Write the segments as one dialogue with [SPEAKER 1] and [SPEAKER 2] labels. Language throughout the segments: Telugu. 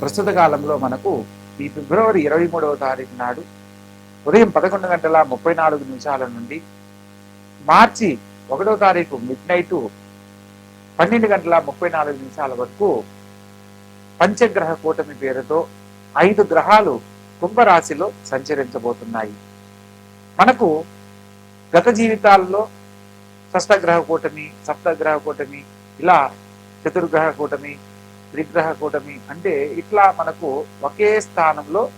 [SPEAKER 1] ప్రస్తుత కాలంలో మనకు ఈ ఫిబ్రవరి ఇరవై మూడవ తారీఖు నాడు ఉదయం పదకొండు గంటల ముప్పై నాలుగు నిమిషాల నుండి మార్చి ఒకటో తారీఖు మిడ్ నైట్ పన్నెండు గంటల ముప్పై నాలుగు నిమిషాల వరకు పంచగ్రహ కూటమి పేరుతో ఐదు గ్రహాలు కుంభరాశిలో సంచరించబోతున్నాయి. మనకు గత జీవితాల్లో షష్టగ్రహ కూటమి సప్తగ్రహ కూటమి ఇలా చతుర్గ్రహ కూటమి త్రిగ్రహ కూటమి అంటే ఇట్లా మనకు ఒకే స్థానంలో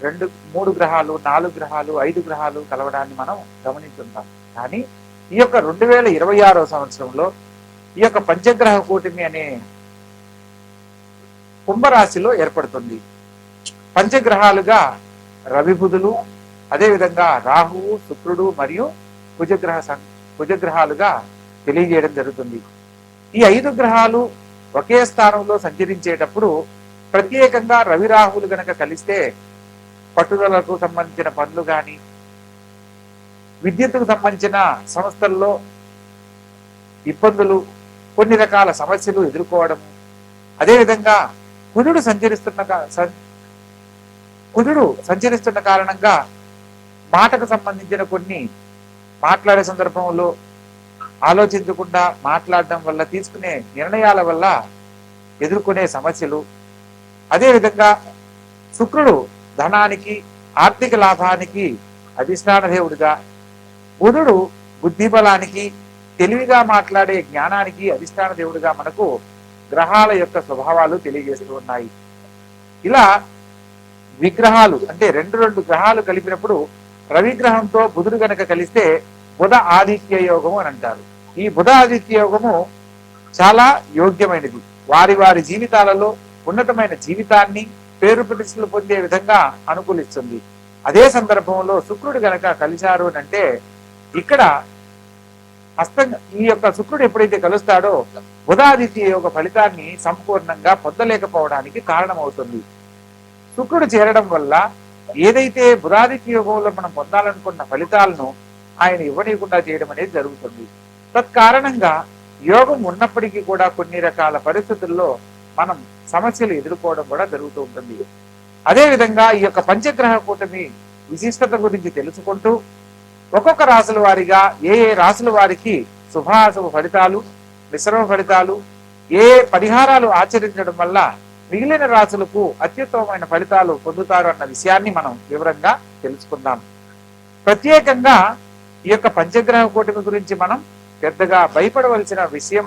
[SPEAKER 1] రెండు మూడు గ్రహాలు నాలుగు గ్రహాలు ఐదు గ్రహాలు కలవడాన్ని మనం గమనించుంటాం. కానీ ఈ యొక్క రెండు వేల ఇరవై ఆరో సంవత్సరంలో ఈ యొక్క పంచగ్రహ కూటమి అనే కుంభరాశిలో ఏర్పడుతుంది. పంచగ్రహాలుగా రవిబుధులు అదేవిధంగా రాహువు శుక్రుడు మరియు కుజగ్రహ సం- కుజగ్రహాలుగా తెలియజేయడం జరుగుతుంది. ఈ ఐదు గ్రహాలు ఒకే స్థానంలో సంచరించేటప్పుడు ప్రత్యేకంగా రవి రాహులు గనక కలిస్తే పట్టుదలకు సంబంధించిన పనులు కానీ విద్యుత్తుకు సంబంధించిన సంస్థల్లో ఇబ్బందులు కొన్ని రకాల సమస్యలు ఎదుర్కోవడం. అదేవిధంగా కుజుడు సంచరిస్తున్న కా- కుజుడు సంచరిస్తున్న కారణంగా మాటకు సంబంధించిన కొన్ని మాట్లాడే సందర్భంలో ఆలోచించకుండా మాట్లాడడం వల్ల తీసుకునే నిర్ణయాల వల్ల ఎదుర్కొనే సమస్యలు. అదేవిధంగా శుక్రుడు ధనానికి ఆర్థిక లాభానికి అధిష్టాన దేవుడిగా బుధుడు బుద్ధి బలానికి తెలివిగా మాట్లాడే జ్ఞానానికి అధిష్టాన దేవుడిగా మనకు గ్రహాల యొక్క స్వభావాలు తెలియజేస్తూ ఉన్నాయి. ఇలా విగ్రహాలు అంటే రెండు రెండు గ్రహాలు కలిపినప్పుడు రవిగ్రహంతో బుధుడు గనక కలిస్తే బుధ ఆదిత్య యోగము అని అంటారు. ఈ బుధ ఆదిత్య యోగము చాలా యోగ్యమైనది. వారి వారి జీవితాలలో ఉన్నతమైన జీవితాన్ని పేరు ప్రతిష్టలు పొందే విధంగా అనుకూలిస్తుంది. అదే సందర్భంలో శుక్రుడు గనక కలిశారు అని అంటే ఇక్కడ హస్తం ఈ యొక్క శుక్రుడు ఎప్పుడైతే కలుస్తాడో బుధాదిత్య యోగ ఫలితాన్ని సంపూర్ణంగా పొందలేకపోవడానికి కారణమవుతుంది. శుక్రుడు చేరడం వల్ల ఏదైతే బుధాదిత్య యోగంలో మనం పొందాలనుకున్న ఫలితాలను ఆయన ఇవ్వనీయకుండా చేయడం అనేది జరుగుతుంది. తత్కారణంగా యోగం ఉన్నప్పటికీ కూడా కొన్ని రకాల పరిస్థితుల్లో మనం సమస్యలు ఎదుర్కోవడం కూడా జరుగుతూ ఉంటుంది. అదేవిధంగా ఈ యొక్క పంచగ్రహ కూటమి విశిష్టత గురించి తెలుసుకుంటూ ఒక్కొక్క రాసుల వారిగా ఏ ఏ రాసుల వారికి శుభాశుభ ఫలితాలు మిశ్రమ ఫలితాలు ఏ ఏ పరిహారాలు ఆచరించడం వల్ల మిగిలిన రాసులకు అత్యుత్తమమైన ఫలితాలు పొందుతారు అన్న విషయాన్ని మనం వివరంగా తెలుసుకుందాం. ప్రత్యేకంగా ఈ యొక్క పంచగ్రహ కూటమి గురించి మనం పెద్దగా భయపడవలసిన విషయం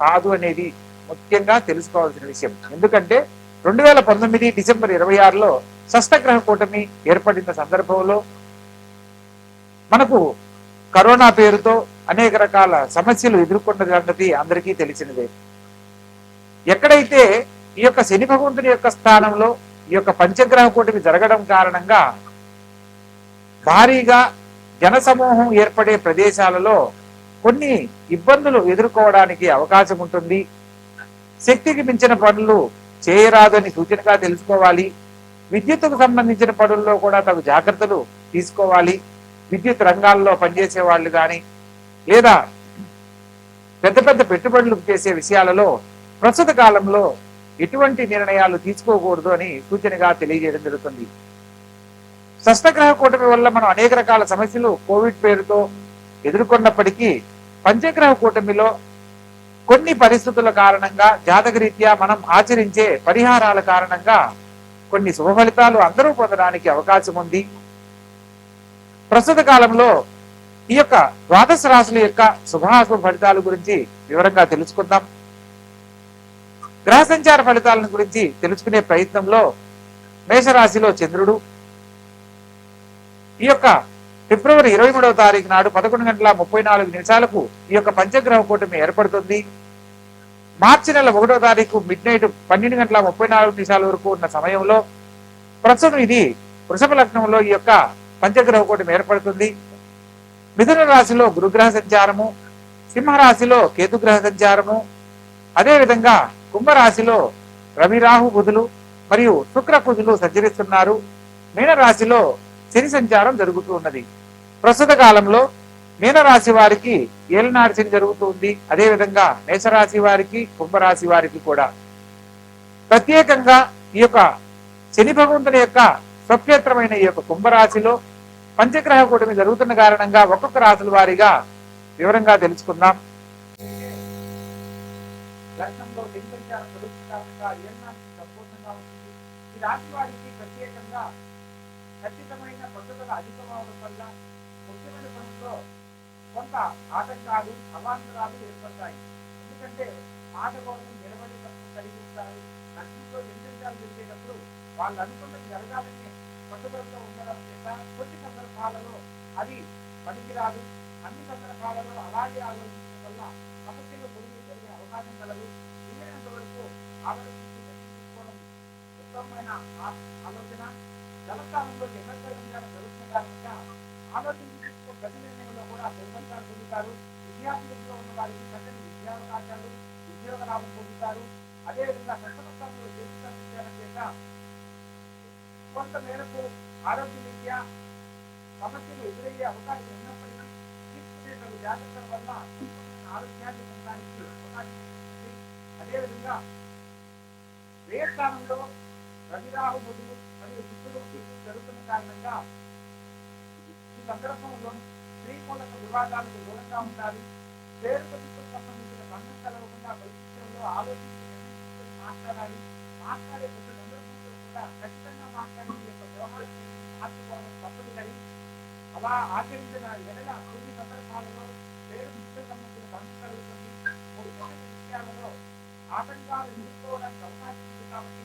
[SPEAKER 1] కాదు అనేది ముఖ్యంగా తెలుసుకోవాల్సిన విషయం. ఎందుకంటే రెండు వేల పంతొమ్మిది డిసెంబర్ ఇరవై ఆరులో షష్టగ్రహ కూటమి ఏర్పడిన సందర్భంలో మనకు కరోనా పేరుతో అనేక రకాల సమస్యలు ఎదుర్కొన్న సంగతి అందరికీ తెలిసినదే. ఎక్కడైతే ఈ యొక్క శని భగవంతుని యొక్క స్థానంలో ఈ యొక్క పంచగ్రహ కూటమి జరగడం కారణంగా భారీగా జనసమూహం ఏర్పడే ప్రదేశాలలో కొన్ని ఇబ్బందులు ఎదుర్కోవడానికి అవకాశం ఉంటుంది. శక్తికి మించిన పనులు చేయరాదని సూచనగా తెలుసుకోవాలి. విద్యుత్తుకు సంబంధించిన పనుల్లో కూడా తగు జాగ్రత్తలు తీసుకోవాలి. విద్యుత్ రంగాల్లో పనిచేసే వాళ్ళు కానీ లేదా పెద్ద పెద్ద పెట్టుబడులు చేసే విషయాలలో ప్రస్తుత కాలంలో ఎటువంటి నిర్ణయాలు తీసుకోకూడదు అని సూచనగా తెలియజేయడం జరుగుతుంది. షష్టగ్రహ కూటమి వల్ల మనం అనేక రకాల సమస్యలు కోవిడ్ పేరుతో ఎదుర్కొన్నప్పటికీ పంచగ్రహ కూటమిలో కొన్ని పరిస్థితుల కారణంగా జాతకరీత్యా మనం ఆచరించే పరిహారాల కారణంగా కొన్ని శుభ ఫలితాలు అందరూ పొందడానికి అవకాశం ఉంది. ప్రస్తుత కాలంలో ఈ యొక్క ద్వాదశ రాశుల యొక్క శుభాశుభ ఫలితాల గురించి వివరంగా తెలుసుకుందాం. గ్రహ సంచార ఫలితాలను గురించి తెలుసుకునే ప్రయత్నంలో మేషరాశిలో చంద్రుడు. ఈ యొక్క ఫిబ్రవరి ఇరవై మూడవ తారీఖు నాడు పదకొండు గంటల ముప్పై నాలుగు నిమిషాలకు ఈ యొక్క పంచగ్రహ కూటమి ఏర్పడుతుంది. మార్చి నెల ఒకటో తారీఖు మిడ్ నైట్ పన్నెండు గంటల ముప్పై నాలుగు నిమిషాల వరకు ఉన్న సమయంలో ప్రస్తుతం ఇది వృషభ లగ్నంలో ఈ యొక్క పంచగ్రహ కూటమి ఏర్పడుతుంది. మిథున రాశిలో గురుగ్రహ సంచారము సింహరాశిలో కేతుగ్రహ సంచారము అదేవిధంగా కుంభరాశిలో రవిరాహు బుధులు మరియు శుక్ర కుజులు సంచరిస్తున్నారు. మీనరాశిలో శని సంచారం జరుగుతూ ఉన్నది. ప్రస్తుత కాలంలో మీనరాశి వారికి ఏలినాడు శని జరుగుతుంది అదేవిధంగా మేషరాశి వారికి కుంభరాశి వారికి కూడా. ప్రత్యేకంగా ఈ యొక్క శని భగవంతుని యొక్క స్వక్షేత్రమైన ఈ యొక్క కుంభరాశిలో పంచగ్రహ కూటమి జరుగుతున్న కారణంగా ఒక్కొక్క రాశుల వారిగా వివరంగా తెలుసుకుందాం. ఈ రాశి వారికి ప్రత్యేకంగా ఖచ్చితమైన పట్టుదల అధికమవడం వల్ల ముఖ్యమైన పనుల్లో కొంత ఆటంకాలు అవాంతరాలు ఏర్పడతాయి. ఎందుకంటే మాట కోసం నిలబడి తప్పు కలిగి ఉంటారు లక్ష్యంతో ఎంతెంటాలు జరిగేటప్పుడు వాళ్ళు అనుకున్నది జరగాలని పట్టుదలతో ఉండడం చేత కొన్ని సందర్భాలలో అది పనికిరాదు. అన్ని సందర్భాలలో అలాగే ఆలోచించడం వల్ల సమస్యలు పొంది జరిగే అవకాశం కలదు. వీలైనంత వరకు ఆలోచించి నిర్ణయించుకోవడం ఉత్తమమైన ఆలోచన. ఆలోచన జలస్థానంలో జన్మస్థానం జరుగుతున్న కారణంగా ఆలోచించి ప్రతి నిర్ణయంలో కూడా బహుమతాలు పొందుతారు విద్యార్థులలో ఉన్న వారికి చక్కని విద్యావకాశాలు ఉద్యోగ లాభం పొందుతారు అదేవిధంగా సంస్థానంలో చేసిన చేత కొంత మేరకు ఆరోగ్య విద్య సమస్యలు ఎదురయ్యే అవకాశం ఉన్నప్పటికీ తీసుకునే జాగ్రత్తల వల్ల ఆరోగ్యాన్ని పొందడానికి అవకాశం అదేవిధంగా వేయ స్థానంలో రవిరాహు బుధులు మరియు శుక్రుడు జరుగుతున్న కారణంగా ఈ సందర్భంలో స్త్రీ మూలక వివాదాలకు దూరంగా ఉండాలి. పేరు ప్రతిష్టకు సంబంధించిన బంధం కలగకుండా భవిష్యత్తులో ఆలోచించి మాట్లాడాలి. మాట్లాడే ప్రతి సందర్భంలో కూడా ఖచ్చితంగా మాట్లాడి యొక్క వ్యవహారాన్ని మార్చుకోవడం తప్పనిసరి. అలా ఆచరించిన ఎడల కొన్ని సందర్భాలలో పేరు ప్రతిష్టకు సంబంధించిన బంధం కలుగుతుంది. ముఖ్యమైన విషయాలలో ఆటంకాలు ఎదుర్కోవడానికి అవకాశం ఉంది కాబట్టి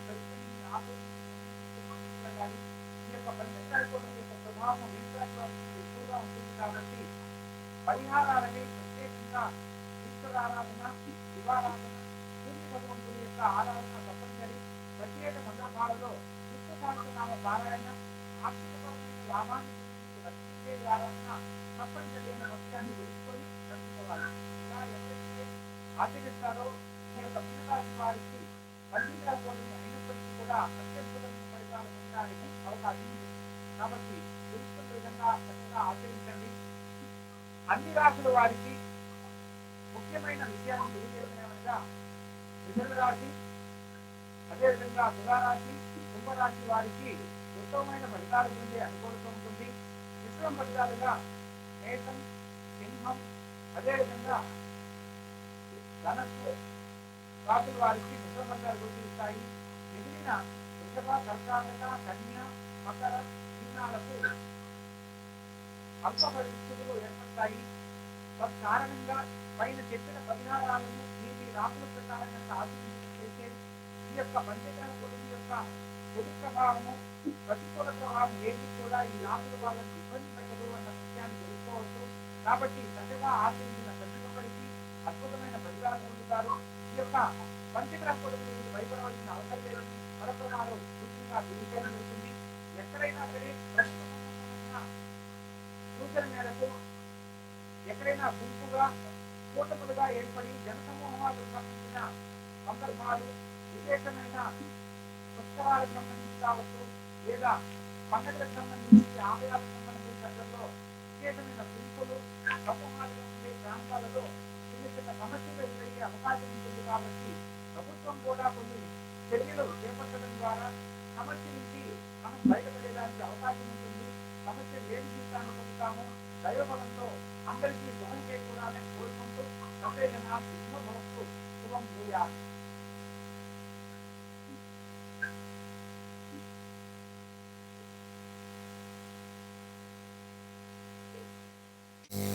[SPEAKER 1] యొక్క ప్రభావం కాబట్టి పరిహారాలని ప్రత్యేకంగా ఈశ్వర శివారాధన సూర్య భగవంతుని యొక్క ఆరాధన తప్పనిసరి ప్రత్యేక సందర్భాలలో విష్ణు పారాయణ ఆర్థికపరమైన లాభాన్ని పొందేందుకు లక్ష్మీదేవి ఆరాధన తప్పనిసరి అయిన భక్త్యాన్ని నడుచుకోవాలి ఇలా ఎవరైతే ఆచరిస్తారో ఈ యొక్క వారికి పండితుల కోరిని కూడా అత్యద్భుతమైన ఫలితాలు పొందడానికి అవకాశం ఉంది. కాబట్టి తెలుసుకున్న విధంగా చక్కగా ఆచరించండి. అన్ని రాశుల వారికి ముఖ్యమైన విషయాన్ని తెలియజేయమనగా మిథున రాశి అదేవిధంగా తులారాశి కుంభరాశి వారికి ఉత్తమమైన ఫలితాలు పొందే అనుకూలత ఉంటుంది. మిశ్రమ ఫలితాలుగా మేషం సింహం అదేవిధంగా ధనస్సు రాశుల వారికి మిశ్రమ ఫలితాలు గోచరిస్తాయి మిగిలిన వృషభ కర్కాటక కన్య మకర చిహ్నాలకు అల్ప పరిస్థితులు ఏర్పడతాయి తత్కారణంగా పైన చెప్పిన పరిహారాలను మీ రాముల రాసుల ప్రకారంగా ఆలోచించి చేసే ఈ యొక్క పంచగ్రహ కుటుంబం యొక్క పొడి ప్రభావము ప్రతికూల ప్రభావం ఏది కూడా ఈ రాముల వాళ్ళని ఇబ్బంది పెట్టదు అన్న విషయాన్ని తెలుసుకోవచ్చు. కాబట్టి చక్కగా ఆచరించిన ప్రతి ఒక్కరికి అద్భుతమైన ఫలితాలు పొందుతారు. ఈ యొక్క పంచగ్రహ కుటుంబం గురించి భయపడవలసిన అవసరం లేదని మరొక వారు పూర్తిగా తెలియజేయడం జరుగుతుంది ఎక్కడైనా సరే ప్రభుత్వ సూచన మేరకు ఎక్కడైనా గుంపుగా కూటములుగా ఏర్పడి జనసమూహాలకు సంబంధించిన సందర్భాలు విశేషమైన పుష్కరాలకు సంబంధించి కావచ్చు లేదా పండుగలకు సంబంధించి ఆలయాలకు సంబంధించిన దగ్గరలో విశేషమైన గుంపులు సమూహాలుగా ఉండే ప్రాంతాలలో చిన్న చిన్న సమస్యలు ఎదురయ్యే అవకాశం ఉంటుంది కాబట్టి ప్రభుత్వం కూడా కొన్ని చర్యలు చేపట్టడం ద్వారా సమస్య నుంచి మనం బయటపడేదానికి అవకాశం ఉంటుంది. సమస్య లేని జీవితాన్ని పొందుతాము దైవబలంతో అందరికీ శుభం చేకూడాలని కోరుకుంటూ సర్వేజన శుభభవస్తు శుభం భూయాలి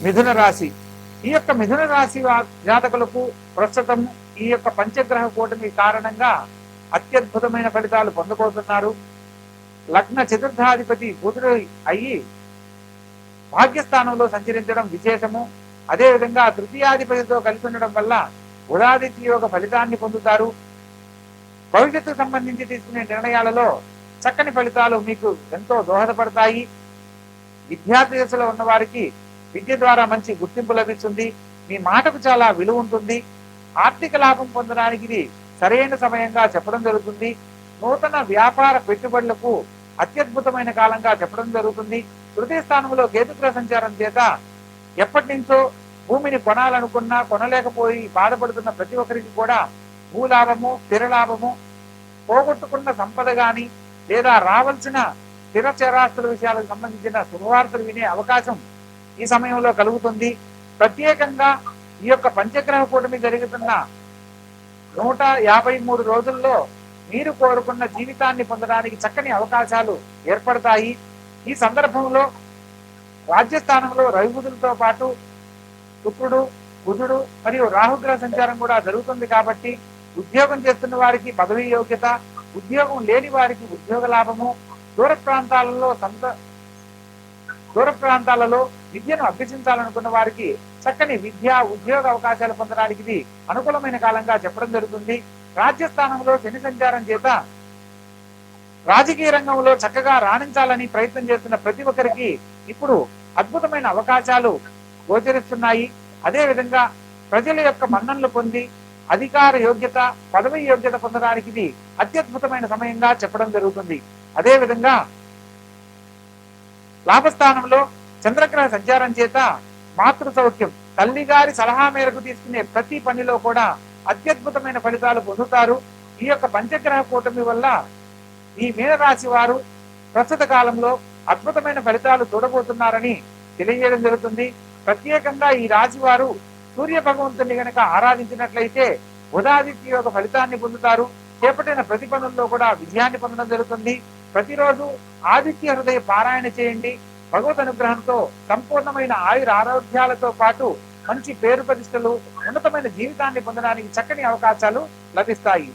[SPEAKER 1] మిథున రాశి. ఈ యొక్క మిథున రాశి జాతకులకు ప్రస్తుతం ఈ యొక్క పంచగ్రహ కూటమి కారణంగా అత్యద్భుతమైన ఫలితాలు పొందబోతున్నారు. లగ్న చతుర్థాధిపతి బుధుడు అయ్యి భాగ్యస్థానంలో సంచరించడం విశేషము. అదేవిధంగా తృతీయాధిపతితో కలిసి ఉండడం వల్ల ఉదాదిత్య యోగ ఫలితాన్ని పొందుతారు. భవిష్యత్తుకు సంబంధించి తీసుకునే నిర్ణయాలలో చక్కని ఫలితాలు మీకు ఎంతో దోహదపడతాయి. విద్యార్థి దశలో ఉన్న వారికి విద్య ద్వారా మంచి గుర్తింపు లభిస్తుంది. మీ మాటకు చాలా విలువ ఉంటుంది. ఆర్థిక లాభం పొందడానికి ఇది సరైన సమయంగా చెప్పడం జరుగుతుంది. నూతన వ్యాపార పెట్టుబడులకు అత్యద్భుతమైన కాలంగా చెప్పడం జరుగుతుంది. తృతీయ స్థానంలో కేతుగ్రహ సంచారం చేత ఎప్పటి నుంచో భూమిని కొనాలనుకున్నా కొనలేకపోయి బాధపడుతున్న ప్రతి ఒక్కరికి కూడా భూలాభము స్థిర లాభము పోగొట్టుకున్న సంపద గాని లేదా రావాల్సిన స్థిర చరాస్తుల విషయాలకు సంబంధించిన శుభవార్తలు వినే అవకాశం ఈ సమయంలో కలుగుతుంది. ప్రత్యేకంగా ఈ యొక్క పంచగ్రహ కూటమి జరుగుతున్న నూట యాభై మూడు రోజుల్లో మీరు కోరుకున్న జీవితాన్ని పొందడానికి చక్కని అవకాశాలు ఏర్పడతాయి. ఈ సందర్భంలో రాజ్యస్థానంలో రవిబుధులతో పాటు శుక్రుడు బుధుడు మరియు రాహుగ్రహ సంచారం కూడా జరుగుతుంది కాబట్టి ఉద్యోగం చేస్తున్న వారికి పదవీ యోగ్యత ఉద్యోగం లేని వారికి ఉద్యోగ లాభము. దూర ప్రాంతాలలో సంత దూర ప్రాంతాలలో విద్యను అభ్యసించాలనుకున్న వారికి చక్కని విద్య ఉద్యోగ అవకాశాలు పొందడానికి ఇది అనుకూలమైన కాలంగా చెప్పడం జరుగుతుంది. రాజ్యస్థానంలో శని సంచారం చేత రాజకీయ రంగంలో చక్కగా రాణించాలని ప్రయత్నం చేస్తున్న ప్రతి ఒక్కరికి ఇప్పుడు అద్భుతమైన అవకాశాలు గోచరిస్తున్నాయి. అదే విధంగా ప్రజల యొక్క మన్ననలు పొంది అధికార యోగ్యత పదవి యోగ్యత పొందడానికి ఇది అత్యద్భుతమైన సమయంగా చెప్పడం జరుగుతుంది. అదే విధంగా లాభస్థానంలో చంద్రగ్రహ సంచారం చేత మాతృ సౌఖ్యం తల్లి గారి సలహా మేరకు తీసుకునే ప్రతి పనిలో కూడా అత్యద్భుతమైన ఫలితాలు పొందుతారు. ఈ యొక్క పంచగ్రహ కూటమి వల్ల ఈ మీనరాశి వారు ప్రస్తుత కాలంలో అద్భుతమైన ఫలితాలు చూడబోతున్నారని తెలియజేయడం జరుగుతుంది. ప్రత్యేకంగా ఈ రాశి వారు సూర్య భగవంతుని గనక ఆరాధించినట్లయితే ఉదాదిత్య యొక్క ఫలితాన్ని పొందుతారు. చేపట్టిన ప్రతి పనుల్లో కూడా విజయాన్ని పొందడం జరుగుతుంది. ప్రతిరోజు ఆదిత్య హృదయ పారాయణ చేయండి. భగవద్ అనుగ్రహంతో సంపూర్ణమైన ఆయుర ఆరోగ్యాలతో పాటు మంచి పేరు ప్రతిష్టలు ఉన్నతమైన జీవితాన్ని పొందడానికి చక్కని అవకాశాలు లభిస్తాయి.